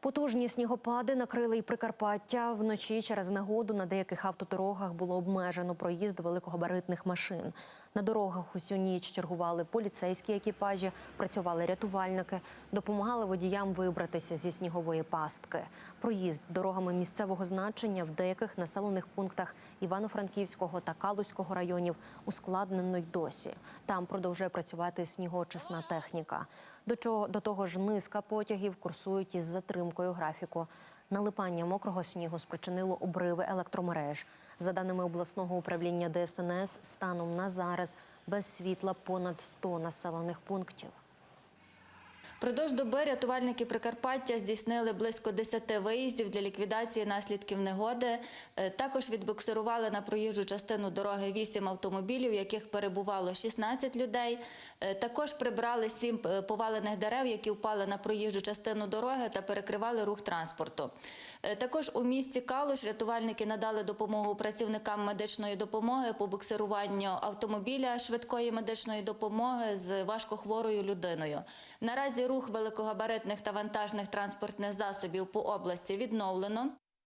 Потужні снігопади накрили й Прикарпаття. Вночі через негоду на деяких автодорогах було обмежено проїзд великогабаритних машин. На дорогах усю ніч чергували поліцейські екіпажі, працювали рятувальники, допомагали водіям вибратися зі снігової пастки. Проїзд дорогами місцевого значення в деяких населених пунктах Івано-Франківського та Калузького районів ускладнено й досі. Там продовжує працювати снігоочисна техніка. До чого до того ж, низка потягів курсують із затримкою графіку. Налипання мокрого снігу спричинило обриви електромереж. За даними обласного управління ДСНС, станом на зараз без світла понад 100 населених пунктів. Продовж доби рятувальники Прикарпаття здійснили близько 10 виїздів для ліквідації наслідків негоди. Е, Також відбуксирували на проїжджу частину дороги 8 автомобілів, в яких перебувало 16 людей. Е, Також прибрали 7 повалених дерев, які впали на проїжджу частину дороги та перекривали рух транспорту. Е, Також у місті Калуш рятувальники надали допомогу працівникам медичної допомоги по буксируванню автомобіля швидкої медичної допомоги з важкохворою людиною. Наразі рух великогабаритних та вантажних транспортних засобів по області відновлено.